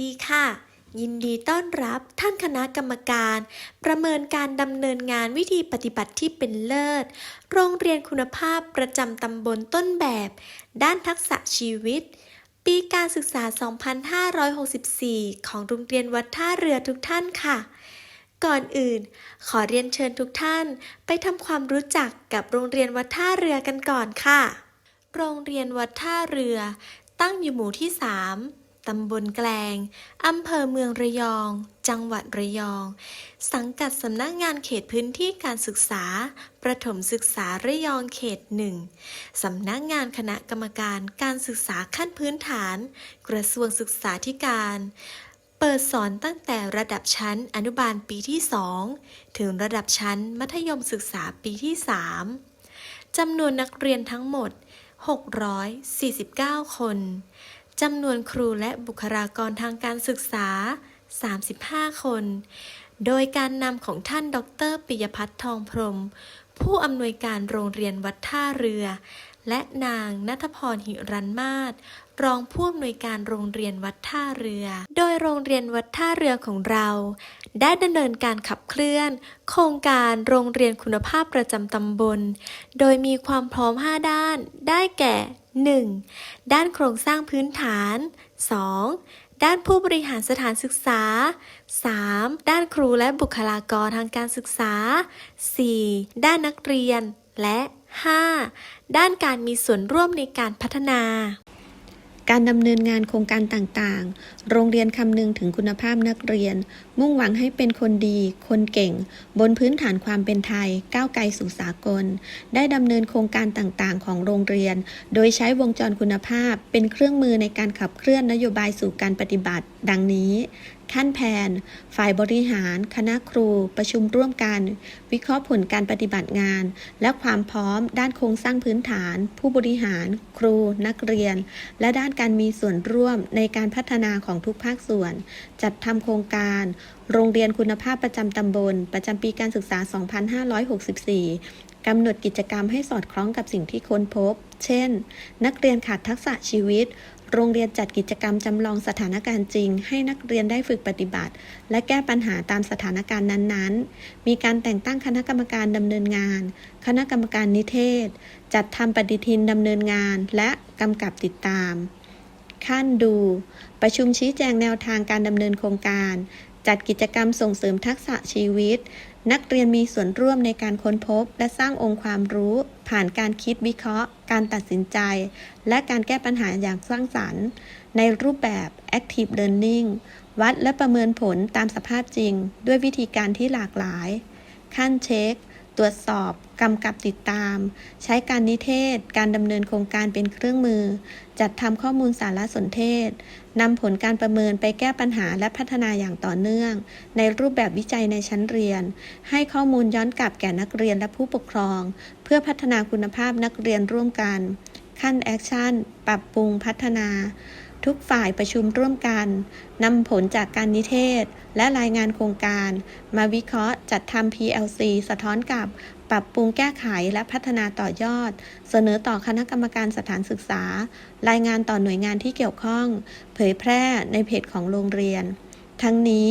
ดีค่ะ ยินดีต้อนรับท่านคณะกรรมการ ประเมินการดำเนินงานวิธีปฏิบัติที่เป็นเลิศ โรงเรียนคุณภาพประจำตำบลต้นแบบ ด้านทักษะชีวิต ปีการศึกษา 2564 ของโรงเรียนวัดท่าเรือทุกท่านค่ะก่อนอื่น ขอเรียนเชิญทุกท่านไปทำความรู้จักกับโรงเรียนวัดท่าเรือกันก่อนค่ะ โรงเรียนวัดท่าเรือ ตั้งอยู่หมู่ที่ 3 ตำบลแกลง อำเภอเมืองระยอง จังหวัดระยอง สังกัดสำนักงานเขตพื้นที่การศึกษา ประถมศึกษาระยองเขตหนึ่งสำนักงานคณะกรรมการการศึกษาขั้นพื้นฐาน กระทรวงศึกษาธิการ เปิดสอนตั้งแต่ระดับชั้นอนุบาลปีที่ 2 ถึงระดับชั้นมัธยมศึกษาปีที่ 3จำนวนนักเรียนทั้งหมด 649 คน จำนวนครูและบุคลากรทางการศึกษา 35 คน โดยการนำของท่านดรปิยพัฒน์ทองพรม ผู้อำนวยการโรงเรียนวัดท่าเรือ และนางนัทพรหิรันมาศ รองผู้อำนวยการโรงเรียนวัดท่าเรือ โดยโรงเรียนวัดท่าเรือของเรา ได้ดำเนินการขับเคลื่อน โครงการโรงเรียนคุณภาพประจำตำบล โดยมีความพร้อม 5 ด้าน ได้แก่ 1. ด้านโครงสร้างพื้นฐาน 2. ด้านผู้บริหารสถานศึกษา 3. ด้านครูและบุคลากรทางการศึกษา 4. ด้านนักเรียน และ 5. ด้านการมีส่วนร่วมในการพัฒนา การดำเนินงานโครงการต่างๆ โรงเรียนคำนึงถึงคุณภาพนักเรียน มุ่งหวังให้เป็นคนดี คนเก่ง บนพื้นฐานความเป็นไทย ก้าวไกลสู่สากล ได้ดำเนินโครงการต่างๆ ของโรงเรียน โดยใช้วงจรคุณภาพเป็นเครื่องมือในการขับเคลื่อนนโยบายสู่การปฏิบัติ ดังนี้ ขั้นแผน ฝ่ายบริหาร คณะครู ประชุมร่วมกัน วิเคราะห์ผลการปฏิบัติงาน และความพร้อม ด้านโครงสร้างพื้นฐาน ผู้บริหาร ครู นักเรียน และด้านการมีส่วนร่วมในการพัฒนาของทุกภาคส่วน จัดทำโครงการ โรงเรียนคุณภาพประจำตำบล ประจำปีการศึกษา 2564กำหนดกิจกรรมให้สอดคล้องกับสิ่งที่ค้นพบ เช่น นักเรียนขาดทักษะชีวิต โรงเรียนจัดกิจกรรมจำลองสถานการณ์จริง ให้นักเรียนได้ฝึกปฏิบัติ และแก้ปัญหาตามสถานการณ์นั้นๆ มีการแต่งตั้งคณะกรรมการดำเนินงาน คณะกรรมการนิเทศ จัดทำปฏิทินดำเนินงาน และกำกับติดตาม ขั้นดู ประชุมชี้แจงแนวทางการดำเนินโครงการ จัดกิจกรรมส่งเสริมทักษะชีวิต นักเรียนมีส่วนร่วมในการค้นพบ และสร้างองค์ความรู้ ผ่านการคิดวิเคราะห์ การตัดสินใจ และการแก้ปัญหาอย่างสร้างสรรค์ ในรูปแบบ Active Learning วัดและประเมินผลตามสภาพจริง ด้วยวิธีการที่หลากหลาย ขั้นเช็ค ตรวจสอบกำกับติดตาม ใช้การนิเทศ การดำเนินโครงการเป็นเครื่องมือ จัดทำข้อมูลสารสนเทศนำผลการประเมินไปแก้ปัญหาและพัฒนาอย่างต่อเนื่อง ในรูปแบบวิจัยในชั้นเรียน ให้ข้อมูลย้อนกลับแก่นักเรียนและผู้ปกครอง เพื่อพัฒนาคุณภาพนักเรียนร่วมกัน ขั้นแอคชั่น ปรับปรุงพัฒนา ทุกฝ่ายประชุมร่วมกันนำผลจากการนิเทศ และรายงานโครงการ มาวิเคราะห์จัดทำ PLC สะท้อนกลับปรับปรุงแก้ไขและพัฒนาต่อยอด เสนอต่อคณะกรรมการสถานศึกษา รายงานต่อหน่วยงานที่เกี่ยวข้อง เผยแพร่ในเพจของโรงเรียน ทั้งนี้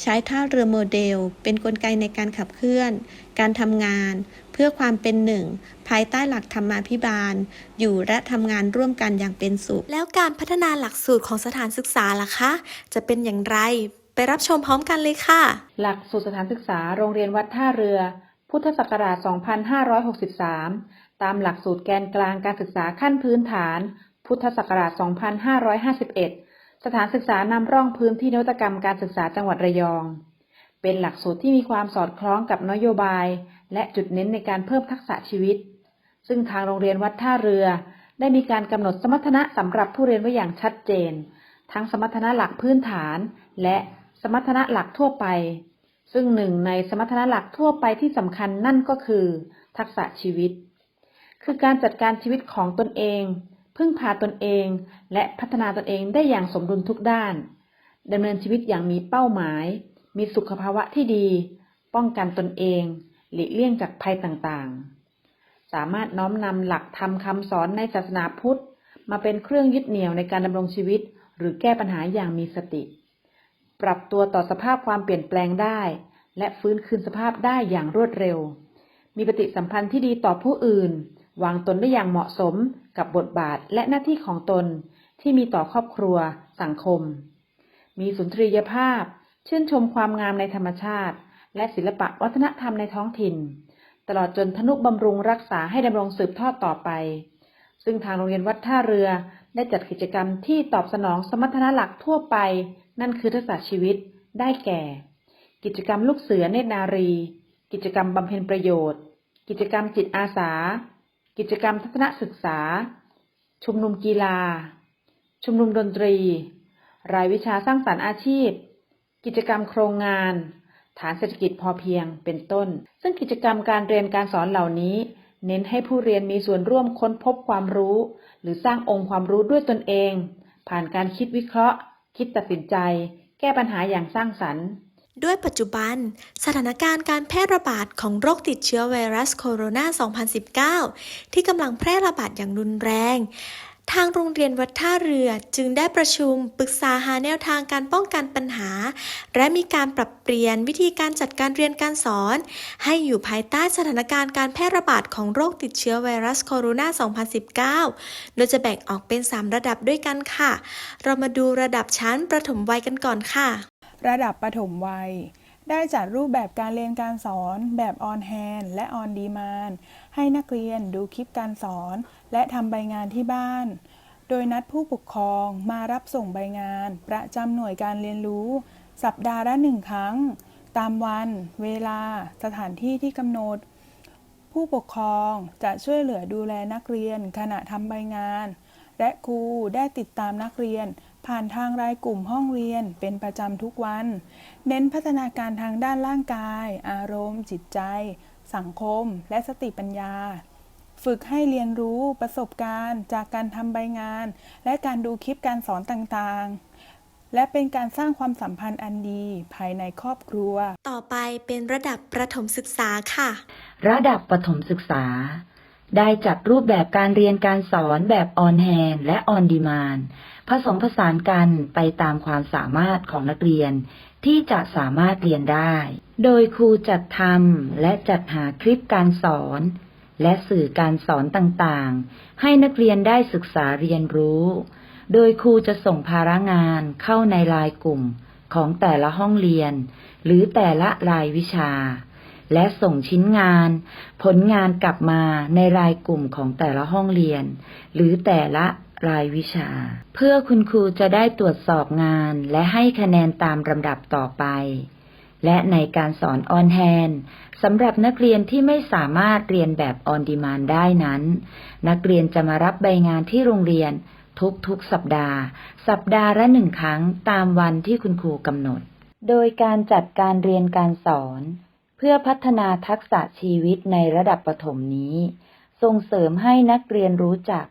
ใช้ท่าเรือโมเดล เป็นนกลไกในการขับเคลื่อน การทำงาน เพื่อความเป็นหนึ่ง ภายใต้หลักธรรมาภิบาล อยู่และทำงานร่วมกันอย่างเป็นสุข แล้วการพัฒนาหลักสูตรของสถานศึกษาล่ะคะ จะเป็นอย่างไร ไปรับชมพร้อมกันเลยค่ะ หลักสูตรสถานศึกษาโรงเรียนวัดท่าเรือ พุทธศักราช 2563 ตามหลักสูตรแกนกลางการศึกษาขั้นพื้นฐาน พุทธศักราช 2551 สถานศึกษานำร่องพื้นที่นวัตกรรมการศึกษาจังหวัดระยอง เป็นหลักสูตรที่มีความสอดคล้องกับนโยบาย และจุดเน้นในการเพิ่มทักษะชีวิต ซึ่งทางโรงเรียนวัดท่าเรือ ได้มีการกำหนดสมรรถนะสำหรับผู้เรียนไว้อย่างชัดเจน ทั้งสมรรถนะหลักพื้นฐาน และสมรรถนะหลักทั่วไป ซึ่งหนึ่งในสมรรถนะหลักทั่วไปที่สำคัญนั่นก็คือ ทักษะชีวิต คือการจัดการชีวิตของตนเอง พึ่งพาตนเอง และพัฒนาตนเองได้อย่างสมดุลทุกด้านดำเนินชีวิตอย่างมีเป้าหมาย มีสุขภาวะที่ดี ป้องกันตนเอง หลีกเลี่ยงจากภัยต่างๆ สามารถน้อมนำหลักธรรมคำสอนในศาสนาพุทธ มาเป็นเครื่องยึดเหนี่ยวในการดำรงชีวิต หรือแก้ปัญหาอย่างมีสติ ปรับตัวต่อสภาพความเปลี่ยนแปลงได้ และฟื้นคืนสภาพได้อย่างรวดเร็ว มีปฏิสัมพันธ์ที่ดีต่อผู้อื่น วางตนได้อย่างเหมาะสมกับบทบาทและหน้าที่ของตนที่มีต่อครอบครัว สังคม มีสุนทรียภาพ ชื่นชมความงามในธรรมชาติ และศิลปะวัฒนธรรมในท้องถิ่น ตลอดจนทนุบำรุงรักษาให้ดำรงสืบทอดต่อไป ซึ่งทางโรงเรียนวัดท่าเรือได้จัดกิจกรรมที่ตอบสนองสมรรถนะหลักทั่วไป นั่นคือทักษะชีวิต ได้แก่ กิจกรรมลูกเสือเนตรนารี กิจกรรมบำเพ็ญประโยชน์ กิจกรรมจิตอาสา กิจกรรมทัศนศึกษา ชุมนุมกีฬา ชุมนุมดนตรี รายวิชาสร้างสรรค์อาชีพ กิจกรรมโครงงาน ฐานเศรษฐกิจพอเพียงเป็นต้น ซึ่งกิจกรรมการเรียนการสอนเหล่านี้ เน้นให้ผู้เรียนมีส่วนร่วมค้นพบความรู้ หรือสร้างองค์ความรู้ด้วยตนเอง ผ่านการคิดวิเคราะห์ คิดตัดสินใจ แก้ปัญหาอย่างสร้างสรรค์ด้วยปัจจุบัน สถานการณ์การแพร่ระบาดของโรคติดเชื้อไวรัสโคโรนา 2019 ที่กำลังแพร่ระบาดอย่างรุนแรง ทางโรงเรียนวัดท่าเรือจึงได้ประชุมปรึกษาหาแนวทางการป้องกันปัญหา และมีการปรับเปลี่ยนวิธีการจัดการเรียนการสอน ให้อยู่ภายใต้สถานการณ์การแพร่ระบาดของโรคติดเชื้อไวรัสโคโรนา 2019 โดยจะแบ่งออกเป็น 3 ระดับด้วยกันค่ะ เรามาดูระดับชั้นประถมวัยกันก่อนค่ะ ระดับประถมวัย ได้จัดรูปแบบการเรียนการสอน แบบออนแฮนและออนดีมานให้นักเรียนดูคลิปการสอน และทำใบงานที่บ้าน โดยนัดผู้ปกครองมารับส่งใบงาน ประจำหน่วยการเรียนรู้ สัปดาห์ละหนึ่งครั้ง ตามวัน เวลา สถานที่ที่กำหนด ผู้ปกครองจะช่วยเหลือดูแลนักเรียนขณะทำใบงาน และครูได้ติดตามนักเรียน ผ่านทางรายกลุ่มห้องเรียนเป็นประจำทุกวัน เน้นพัฒนาการทางด้านร่างกาย อารมณ์ จิตใจ สังคม และสติปัญญา ฝึกให้เรียนรู้ประสบการณ์ จากการทำใบงาน และการดูคลิปการสอนต่างๆ และเป็นการสร้างความสัมพันธ์อันดีภายในครอบครัว ต่อไปเป็นระดับประถมศึกษาค่ะ ระดับประถมศึกษา ได้จัดรูปแบบการเรียนการสอนแบบออนแฮนและออนดีมานผสมผสานกันไปตามความสามารถของนักเรียน ที่จะสามารถเรียนได้ โดยครูจัดทำและจัดหาคลิปการสอน และสื่อการสอนต่างๆ ให้นักเรียนได้ศึกษาเรียนรู้ โดยครูจะส่งภาระงานเข้าในรายกลุ่มของแต่ละห้องเรียน หรือแต่ละรายวิชา และส่งชิ้นงาน ผลงานกลับมาในรายกลุ่มของแต่ละห้องเรียน หรือแต่ละรายวิชา เพื่อคุณครูจะได้ตรวจสอบงานและให้คะแนนตามลำดับต่อไป และในการสอนออนแฮนสำหรับนักเรียนที่ไม่สามารถเรียนแบบออนดีมานได้นั้น นักเรียนจะมารับใบงานที่โรงเรียนทุกๆสัปดาห์ สัปดาห์ละหนึ่งครั้งตามวันที่คุณครูกำหนด โดยการจัดการเรียนการสอน เพื่อพัฒนาทักษะชีวิตในระดับประถมนี้ ส่งเสริมให้นักเรียนรู้จัก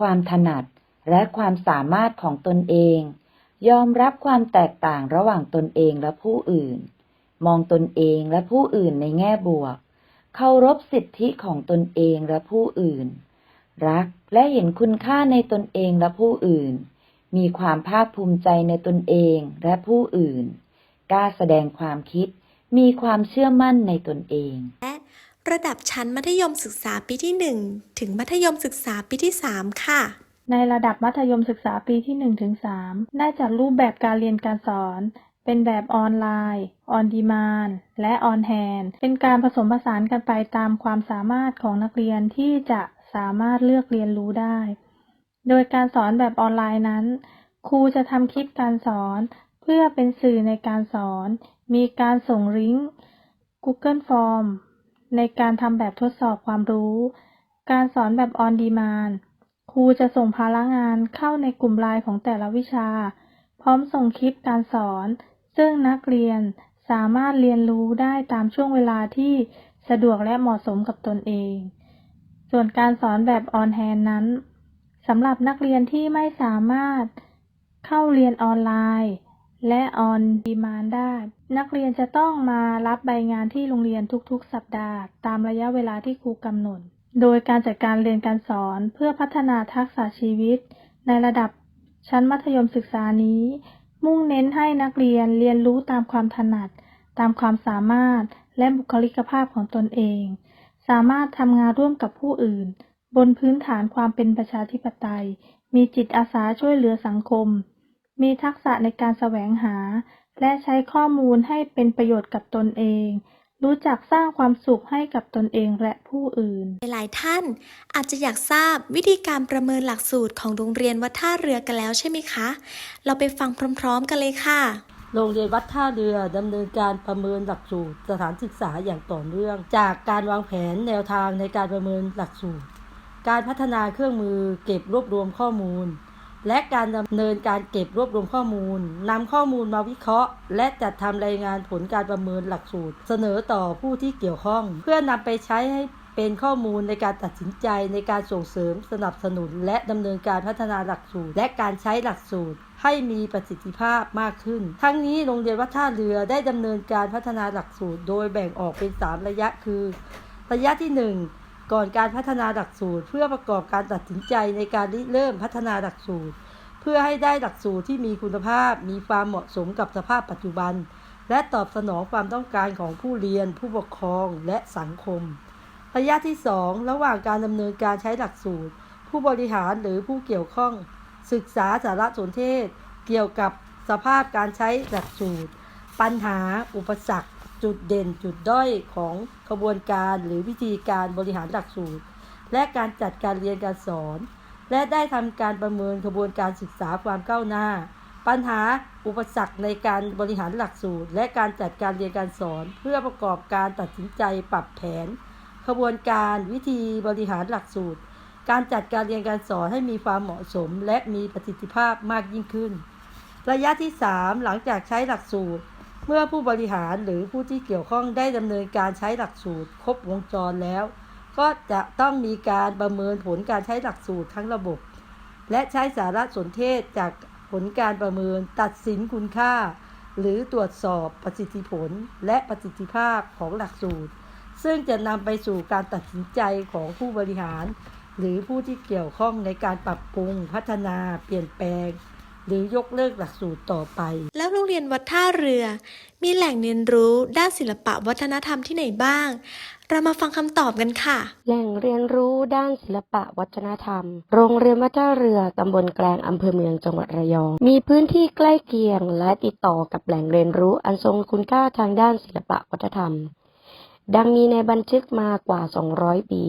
ความถนัดและความสามารถของตนเอง ยอมรับความแตกต่างระหว่างตนเองและผู้อื่น มองตนเองและผู้อื่นในแง่บวก เคารพสิทธิของตนเองและผู้อื่น รักและเห็นคุณค่าในตนเองและผู้อื่น มีความภาคภูมิใจในตนเองและผู้อื่น กล้าแสดงความคิด มีความเชื่อมั่นในตนเอง และระดับชั้นมัธยมศึกษาปีที่ 1 ถึงมัธยมศึกษาปีที่ 3 ค่ะในระดับมัธยมศึกษาปีที่1ถึง3ได้จัดรูปแบบการเรียนการสอน เป็นแบบออนไลน์ ออนดีมานและออนแฮนเป็นการผสมผสานกันไปตามความสามารถของนักเรียนที่จะสามารถเลือกเรียนรู้ได้ โดยการสอนแบบออนไลน์นั้น ครูจะทำคลิปการสอน เพื่อเป็นสื่อในการสอน มีการส่งลิงก์ Google Form ในการทำแบบทดสอบความรู้ การสอนแบบออนดีมานครูจะส่งภาระงานเข้าในกลุ่มไลน์ของแต่ละวิชา พร้อมส่งคลิปการสอน ซึ่งนักเรียนสามารถเรียนรู้ได้ตามช่วงเวลาที่สะดวกและเหมาะสมกับตนเอง ส่วนการสอนแบบออนแฮนนั้นสำหรับนักเรียนที่ไม่สามารถเข้าเรียนออนไลน์ และออนดีมานได้ นักเรียนจะต้องมารับใบงานที่โรงเรียนทุกๆ สัปดาห์ ตามระยะเวลาที่ครูกำหนด โดยการจัดการเรียนการสอนเพื่อพัฒนาทักษะชีวิต ในระดับชั้นมัธยมศึกษานี้ มุ่งเน้นให้นักเรียนเรียนรู้ตามความถนัด ตามความสามารถและบุคลิกภาพของตนเอง สามารถทำงานร่วมกับผู้อื่น บนพื้นฐานความเป็นประชาธิปไตย มีจิตอาสาช่วยเหลือสังคม มีทักษะในการแสวงหา และใช้ข้อมูลให้เป็นประโยชน์กับตนเอง รู้จักสร้างความสุขให้กับตนเองและผู้อื่น หลายๆท่านอาจจะอยากทราบวิธีการประเมินหลักสูตรของโรงเรียนวัดท่าเรือกันแล้วใช่ไหมคะ เราไปฟังพร้อม ๆ กันเลยค่ะ โรงเรียนวัดท่าเรือดำเนินการประเมินหลักสูตรสถานศึกษาอย่างต่อเนื่อง จากการวางแผนแนวทางในการประเมินหลักสูตร การพัฒนาเครื่องมือเก็บรวบรวมข้อมูล และการดำเนินการเก็บรวบรวมข้อมูลนำข้อมูลมาวิเคราะห์ และจัดทำรายงานผลการประเมินหลักสูตร เสนอต่อผู้ที่เกี่ยวข้อง เพื่อนำไปใช้ให้เป็นข้อมูลในการตัดสินใจในการส่งเสริมสนับสนุน และดำเนินการพัฒนาหลักสูตร และการใช้หลักสูตรให้มีประสิทธิภาพมากขึ้น ทั้งนี้โรงเรียนวัดท่าเรือได้ดำเนินการพัฒนาหลักสูตร โดยแบ่งออกเป็น 3 ระยะคือ ระยะที่ 1 ก่อนการพัฒนาหลักสูตร เพื่อประกอบการตัดสินใจในการเริ่มพัฒนาหลักสูตร เพื่อให้ได้หลักสูตรที่มีคุณภาพ มีความเหมาะสมกับสภาพปัจจุบัน และตอบสนองความต้องการของผู้เรียน ผู้ปกครองและสังคม ระยะที่ 2 ระหว่างการดำเนินการใช้หลักสูตร ผู้บริหารหรือผู้เกี่ยวข้อง ศึกษาสารสนเทศ เกี่ยวกับสภาพการใช้หลักสูตร ปัญหา อุปสรรค จุดเด่นจุดด้อยของกระบวนการหรือวิธีการบริหารหลักสูตร และการจัดการเรียนการสอน และได้ทำการประเมินกระบวนการศึกษาความก้าวหน้า ปัญหาอุปสรรคในการบริหารหลักสูตร และการจัดการเรียนการสอน เพื่อประกอบการตัดสินใจปรับแผนขบวนการวิธีบริหารหลักสูตร การจัดการเรียนการสอนให้มีความเหมาะสม และมีประสิทธิภาพมากยิ่งขึ้น ระยะที่ 3 หลังจากใช้หลักสูตร เมื่อผู้บริหารหรือผู้ที่เกี่ยวข้องได้ดำเนินการใช้หลักสูตรครบวงจรแล้ว ก็จะต้องมีการประเมินผลการใช้หลักสูตรทั้งระบบ และใช้สารสนเทศจากผลการประเมินตัดสินคุณค่า หรือตรวจสอบประสิทธิผลและประสิทธิภาพของหลักสูตร ซึ่งจะนำไปสู่การตัดสินใจของผู้บริหาร หรือผู้ที่เกี่ยวข้องในการปรับปรุงพัฒนาเปลี่ยนแปลง หรือยกเลิกหลักสูตรต่อไป แล้วโรงเรียนวัดท่าเรือ มีแหล่งเรียนรู้ด้านศิลปะวัฒนธรรมที่ไหนบ้าง เรามาฟังคำตอบกันค่ะ แหล่งเรียนรู้ด้านศิลปะวัฒนธรรม โรงเรียนวัดท่าเรือตำบลแกลงอำเภอเมืองจังหวัดระยอง มีพื้นที่ใกล้เคียงและติดต่อกับแหล่งเรียนรู้อันทรงคุณค่าทางด้านศิลปะวัฒนธรรม ดังมีในบันทึกมากว่า 200 ปี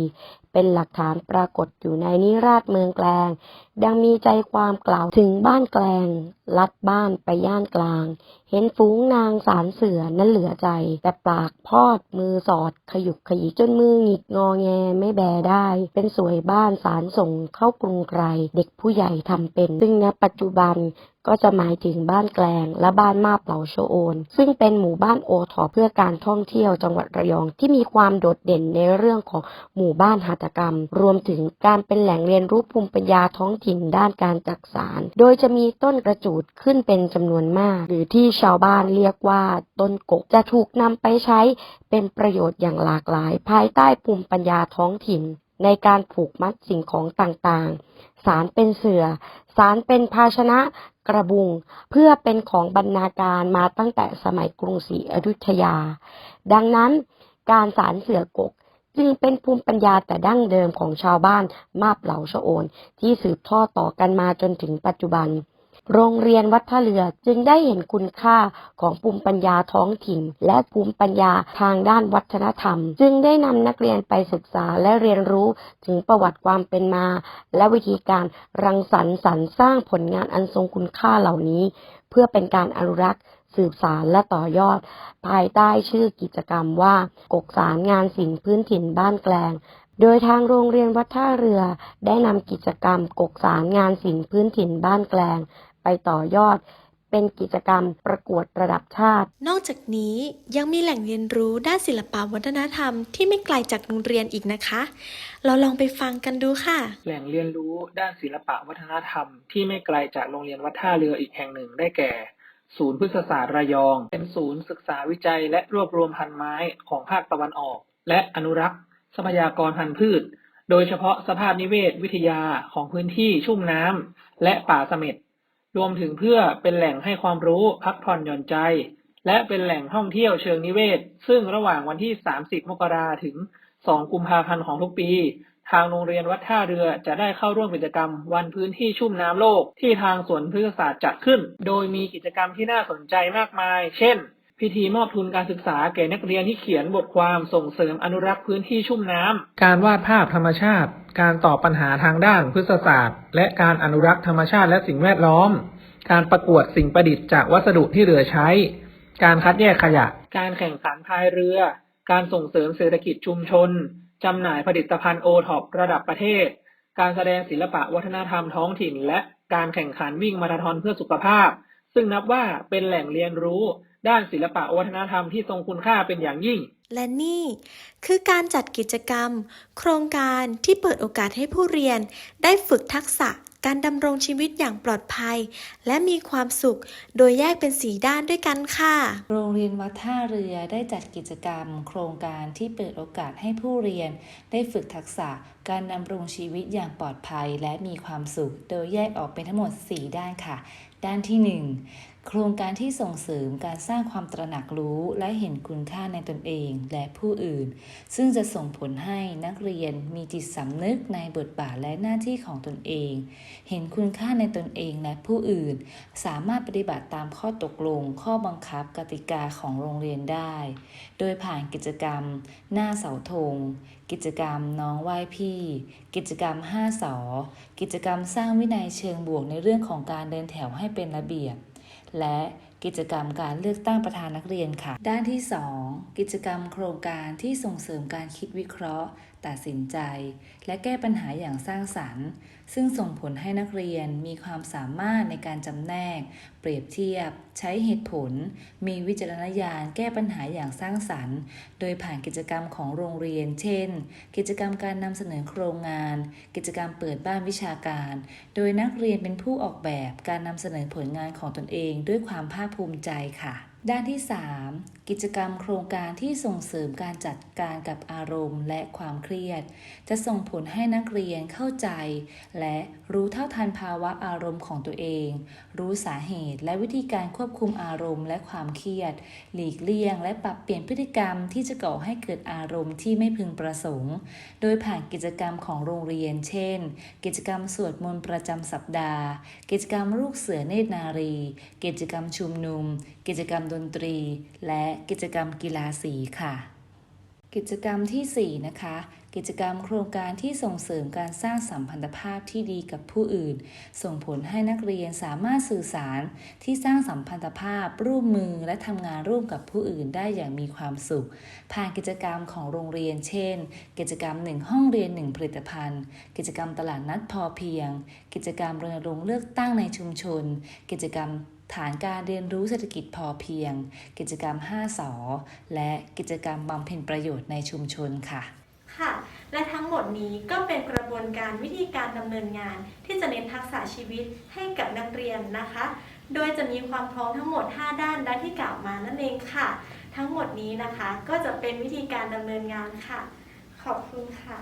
เป็นหลักฐานปรากฏอยู่ในนิราชเมืองแกลงดังมีใจความกล่าวถึงบ้านแกลง ลัดบ้านไปย่านกลาง เห็นฝูงนางสารเสือนั้นเหลือใจ แต่ปากพอดมือสอดขยุกขยีจนมือหงิกงอแงไม่แบได้ เป็นสวยบ้านสารส่งเข้ากรุงไกรเด็กผู้ใหญ่ทำเป็น ซึ่งณปัจจุบันก็จะหมายถึงบ้านแกลงและบ้านมาเหลาโชโอน ซึ่งเป็นหมู่บ้านโอทอเพื่อการท่องเที่ยวจังหวัดระยองที่มีความโดดเด่นในเรื่องของหมู่บ้านหัตถกรรม รวมถึงการเป็นแหล่งเรียนรู้ภูมิปัญญาท้องถิ่นด้านการจักสาร โดยจะมีต้นกระจูดขึ้นเป็นจำนวนมาก หรือที่ชาวบ้านเรียกว่าต้นกกจะถูกนำไปใช้เป็นประโยชน์อย่างหลากหลาย ภายใต้ภูมิปัญญาท้องถิ่น ในการผูกมัดสิ่งของต่างๆ สารเป็นเสือ สารเป็นภาชนะกระบุงเพื่อเป็นของบรรณาการมาตั้งแต่สมัยกรุงศรีอยุธยา ดังนั้นการสารเสือกก จึงเป็นภูมิปัญญาแต่ดั้งเดิมของชาวบ้านมาบเหลาชะโอน ที่สืบทอดต่อกันมาจนถึงปัจจุบัน โรงเรียนวัดท่าเรือจึงได้เห็นคุณค่าของภูมิปัญญาท้องถิ่น และภูมิปัญญาทางด้านวัฒนธรรม จึงได้นำนักเรียนไปศึกษาและเรียนรู้ถึงประวัติความเป็นมา และวิธีการรังสรรค์สรรสร้างผลงานอันทรงคุณค่าเหล่านี้ เพื่อเป็นการอนุรักษ์ สืบสารและต่อยอด ภายใต้ชื่อกิจกรรมว่ากกสารงานศิลป์พื้นถิ่นบ้านแกลงโดยทางโรงเรียนวัดท่าเรือได้นำกิจกรรมกกสารงานศิลป์พื้นถิ่นบ้านแกลง ไปต่อยอดเป็นกิจกรรมประกวดระดับชาติ นอกจากนี้ยังมีแหล่งเรียนรู้ด้านศิลปวัฒนธรรมที่ไม่ไกลจากโรงเรียนอีกนะคะ เราลองไปฟังกันดูค่ะ แหล่งเรียนรู้ด้านศิลปะวัฒนธรรมที่ไม่ไกลจากโรงเรียนวัดท่าเรืออีกแห่งหนึ่งได้แก่ ศูนย์พฤกษศาสตร์ระยอง เป็นศูนย์ศึกษาวิจัย และรวบรวมพันไม้ของภาคตะวันออก และอนุรักษ์ ทรัพยากรพันธุ์พืช โดยเฉพาะสภาพนิเวศวิทยาของพื้นที่ชุ่มน้ำและป่าเสม็ดรวมถึงเพื่อเป็นแหล่งให้ความรู้พักผ่อนหย่อนใจ และเป็นแหล่งท่องเที่ยวเชิงนิเวศ ซึ่งระหว่างวันที่ 30 มกราถึง 2 กุมภาพันธ์ของทุกปี ทางโรงเรียนวัดท่าเรือจะได้เข้าร่วมกิจกรรม วันพื้นที่ชุ่มน้ำโลกที่ทางสวนพฤกษศาสตร์จัดขึ้น โดยมีกิจกรรมที่น่าสนใจมากมาย เช่น พิธีมอบทุนการศึกษาแก่นักเรียนที่เขียนบทความส่งเสริมอนุรักษ์พื้นที่ชุ่มน้ำการวาดภาพธรรมชาติ การตอบปัญหาทางด้านพฤกษศาสตร์ และการอนุรักษ์ธรรมชาติและสิ่งแวดล้อม การประกวดสิ่งประดิษฐ์จากวัสดุที่เหลือใช้ การคัดแยกขยะ การแข่งขันพายเรือ การส่งเสริมเศรษฐกิจชุมชน จำหน่ายผลิตภัณฑ์โอท็อประดับประเทศ การแสดงศิลปะวัฒนธรรมท้องถิ่น และการแข่งขันวิ่งมาราธอนเพื่อสุขภาพ ซึ่งนับว่าเป็นแหล่งเรียนรู้ ด้านศิลปะวัฒนธรรมที่ทรงคุณค่าเป็นอย่างยิ่ง และนี่คือการจัดกิจกรรม โครงการที่เปิดโอกาสให้ผู้เรียนได้ฝึกทักษะ การดำรงชีวิตอย่างปลอดภัย และมีความสุข โดยแยกเป็นสีด้านด้วยกันค่ะ โรงเรียนวัดท่าเรือได้จัดกิจกรรม โครงการที่เปิดโอกาสให้ผู้เรียน ได้ฝึกทักษะการดำรงชีวิตอย่างปลอดภัย และมีความสุข โดยแยกออกเป็นทั้งหมด 4 ด้านค่ะ ด้านที่ 1 โครงการที่ส่งเสริมการสร้างความตระหนักรู้และเห็นคุณค่าในตนเองและผู้อื่น ซึ่งจะส่งผลให้นักเรียนมีจิตสำนึกในบทบาทและหน้าที่ของตนเอง เห็นคุณค่าในตนเองและผู้อื่น สามารถปฏิบัติตามข้อตกลง ข้อบังคับกติกาของโรงเรียนได้ โดยผ่านกิจกรรม หน้าเสาธง กิจกรรมน้องไหว้พี่ กิจกรรม5สอกิจกรรมสร้างวินัยเชิงบวกในเรื่องของการเดินแถวให้เป็นระเบียบ และกิจกรรมการเลือกตั้งประธานนักเรียนค่ะ ด้านที่ 2 กิจกรรมโครงการที่ส่งเสริมการคิดวิเคราะห์ ตัดสินใจ และแก้ปัญหาอย่างสร้างสรรค์ ซึ่งส่งผลให้นักเรียนมีความสามารถในการจำแนก เปรียบเทียบ ใช้เหตุผล มีวิจารณญาณแก้ปัญหาอย่างสร้างสรรค์ โดยผ่านกิจกรรมของโรงเรียน เช่น กิจกรรมการนำเสนอโครงงาน กิจกรรมเปิดบ้านวิชาการ โดยนักเรียนเป็นผู้ออกแบบการนำเสนอผลงานของตนเองด้วยความภาคภูมิใจค่ะ ด้านที่ 3 กิจกรรมโครงการที่ส่งเสริมการจัดการกับอารมณ์และความเครียด จะส่งผลให้นักเรียนเข้าใจ และรู้เท่าทันภาวะอารมณ์ของตัวเอง รู้สาเหตุและวิธีการควบคุมอารมณ์และความเครียด หลีกเลี่ยง และปรับเปลี่ยนพฤติกรรมที่จะก่อให้เกิดอารมณ์ที่ไม่พึงประสงค์ โดยผ่านกิจกรรมของโรงเรียน เช่น กิจกรรมสวดมนต์ประจำสัปดาห์ กิจกรรมลูกเสือเนตรนารี กิจกรรมชุมนุม กิจกรรมดนตรี และกิจกรรมกีฬาสีค่ะ กิจกรรมทีสี่ 4 นะคะ กิจกรรมโครงการที่ส่งเสริมการสร้างสัมพันธภาพที่ดีกับผู้อื่น ส่งผลให้นักเรียนสามารถสื่อสารที่สร้างสัมพันธภาพ ร่วมมือและทำงานร่วมกับผู้อื่นได้อย่างมีความสุข ผ่านกิจกรรมของโรงเรียน เช่น กิจกรรม 1 ห้องเรียน 1 ผลิตภัณฑ์ กิจกรรมตลาดนัดพอเพียง กิจกรรมรณรงค์เลือกตั้งในชุมชน กิจกรรม ฐานการเรียนรู้เศรษฐกิจพอเพียง กิจกรรม 5 สอ และกิจกรรมบำเพ็ญประโยชน์ในชุมชนค่ะ ค่ะ และทั้งหมดนี้ก็เป็นกระบวนการวิธีการดำเนินงาน ที่จะเน้นทักษะชีวิตให้กับนักเรียนนะคะ โดยจะมีความพร้อมทั้งหมด 5 ด้านดังที่กล่าวมานั่นเองค่ะ ทั้งหมดนี้นะคะก็จะเป็นวิธีการดำเนินงานค่ะ ขอบคุณค่ะ